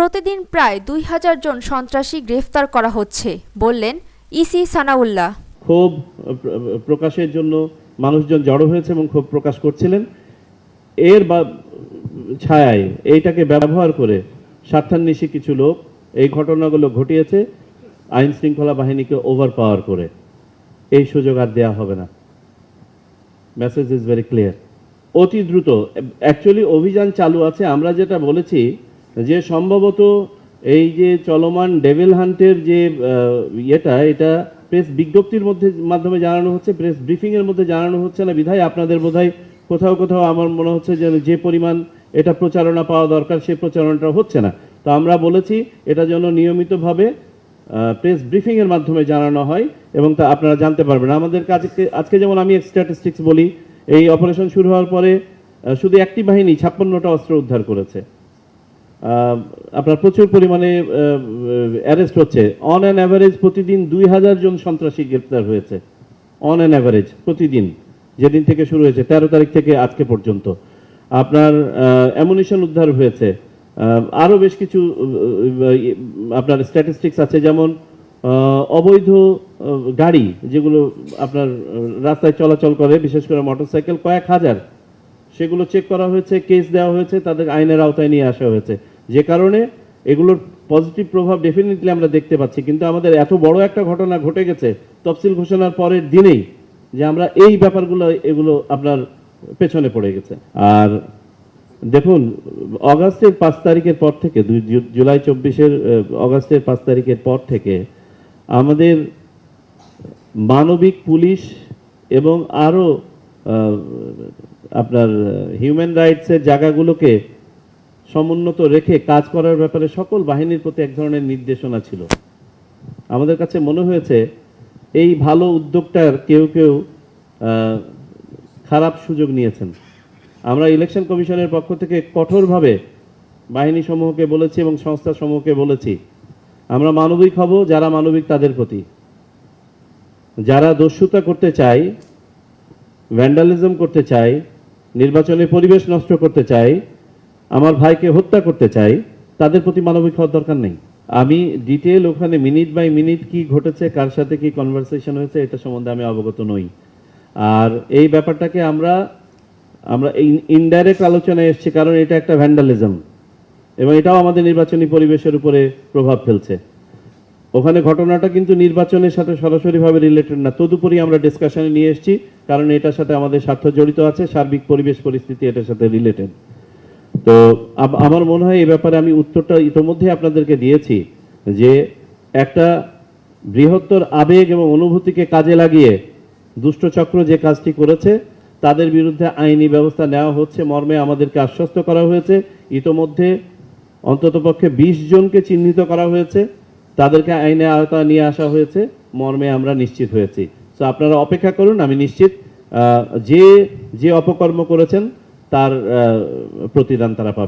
প্রতিদিন প্রায় দুই হাজার জন সন্ত্রাসী গ্রেফতার করা হচ্ছে, বললেন ইসি সানাউল্লাহ। ক্ষোভ প্রকাশের জন্য মানুষজন জড়ো হয়েছে এবং ক্ষোভ প্রকাশ করছিলেন। এর বা, ছায়ায় এইটাকে ব্যবহার করে স্বার্থান্বেষী কিছু লোক এই ঘটনাগুলো ঘটিয়েছে, আইন শৃঙ্খলা বাহিনীকে ওভার পাওয়ার করে। এই সুযোগ আর দেওয়া হবে না। মেসেজ ইজ ভেরি ক্লিয়ার অতি দ্রুত অ্যাকচুয়ালি অভিযান চালু আছে, আমরা যেটা বলেছি যে সম্ভবত এই যে চলমান ডেভিল হান্টের যে ইয়েটা, এটা প্রেস বিজ্ঞপ্তির মধ্যে, মাধ্যমে জানানো হচ্ছে প্রেস ব্রিফিং এর মধ্যে জানানো হচ্ছে না। বিধায় আপনাদের বোধহয় কোথাও কোথাও আমার মনে হচ্ছে যে যে পরিমাণ এটা প্রচারণা পাওয়া দরকার সেই প্রচারণাটা হচ্ছে না। তো আমরা বলেছি, এটা যেন নিয়মিতভাবে প্রেস ব্রিফিং এর মাধ্যমে জানানো হয় এবং তা আপনারা জানতে পারবেন। আমাদের কাছে আজকে যেমন আমি স্ট্যাটিস্টিক্স বলি, এই অপারেশন শুরু হওয়ার পরে শুধু একটি বাহিনী ছাপ্পান্নটা অস্ত্র উদ্ধার করেছে। আপনার প্রচুর পরিমাণে অ্যারেস্ট হচ্ছে। অন অ্যান অ্যাভারেজ প্রতিদিন দুই হাজার জন সন্ত্রাসী গ্রেপ্তার হয়েছে। অন অ্যান অ্যাভারেজ প্রতিদিন। যেদিন থেকে শুরু হয়েছে তেরো তারিখ থেকে আজকে পর্যন্ত। আপনার অ্যামুনিশন উদ্ধার হয়েছে। আহ, আরও বেশ কিছু আপনার স্ট্যাটিস্টিক্স আছে যেমন অবৈধ গাড়ি যেগুলো আপনার রাস্তায় চলাচল করে বিশেষ করে মোটরসাইকেল কয়েক হাজার। সেগুলো চেক করা হয়েছে কেস দেওয়া হয়েছে, তাদের আইনের আওতায় নিয়ে আসা হয়েছে। যে কারণে এগুলোর পজিটিভ প্রভাব ডেফিনেটলি আমরা দেখতে পাচ্ছি। কিন্তু আমাদের এত বড় একটা ঘটনা ঘটে গেছে, তফসিল ঘোষণার পরের দিনেই, যে আমরা এই ব্যাপারগুলো, এগুলো আপনার পেছনে পড়ে গেছে। আর দেখুন, অগাস্টের পাঁচ তারিখের পর থেকে জুলাই চব্বিশের অগাস্টের পাঁচ তারিখের পর থেকে আমাদের মানবিক পুলিশ এবং আরও আপনার হিউম্যান রাইটসের জায়গাগুলোকে সমুন্নত রেখে কাজ করার ব্যাপারে সকল বাহিনীর প্রতি এক ধরনের নির্দেশনা ছিল। আমাদের কাছে মনে হয়েছে, এই ভালো উদ্যোগটার কেউ কেউ খারাপ সুযোগ নিয়েছেন। আমরা ইলেকশন কমিশনের পক্ষ থেকে কঠোরভাবে বাহিনী সমূহকে বলেছি এবং সংস্থা সমূহকে বলেছি, আমরা মানবিক হব, যারা মানবিক তাদের প্রতি যারা দস্যুতা করতে চায় ভ্যান্ডালিজম করতে চাই নির্বাচনে পরিবেশ নষ্ট করতে চাই, আমার ভাইকে হত্যা করতে চাই, তাদের প্রতি মানবিক হওয়ার দরকার নেই। আমি ডিটেল ওখানে মিনিট বাই মিনিট কি ঘটেছে, কার সাথে কি কনভারসেশন হয়েছে, এটা সম্বন্ধে আমি অবগত নই। আর এই ব্যাপারটাকে আমরা আমরা ইনডাইরেক্ট আলোচনায় এসেছি, কারণ এটা একটা ভ্যান্ডালিজম এবং এটাও আমাদের নির্বাচনী পরিবেশের উপরে প্রভাব ফেলছে। ওখানে ঘটনাটা কিন্তু নির্বাচনের সাথে সরাসরিভাবে রিলেটেড না। তদুপরি আমরা ডিসকাশনে নিয়ে এসেছি, কারণ এটার সাথে আমাদের স্বার্থ জড়িত আছে, সার্বিক পরিবেশ পরিস্থিতি এটার সাথে রিলেটেড তো আমার মনে হয় এই ব্যাপারে আমি উত্তরটা ইতোমধ্যে আপনাদেরকে দিয়েছি, যে একটা বৃহত্তর আবেগ এবং অনুভূতিকে কাজে লাগিয়ে দুষ্টচক্র যে কাজটি করেছে, তাদের বিরুদ্ধে আইনি ব্যবস্থা নেওয়া হচ্ছে, মর্মে আমাদেরকে আশ্বস্ত করা হয়েছে। ইতোমধ্যে অন্ততপক্ষে বিশ জনকে চিহ্নিত করা হয়েছে। তাদেরকে আইনে আওতা নিয়ে আসা হয়েছে, মর্মে আমরা নিশ্চিত হয়েছি। তো আপনারা অপেক্ষা করুন, আমি নিশ্চিত যে যে অপকর্ম করেছেন, তার প্রতিদান তারা পাবেন।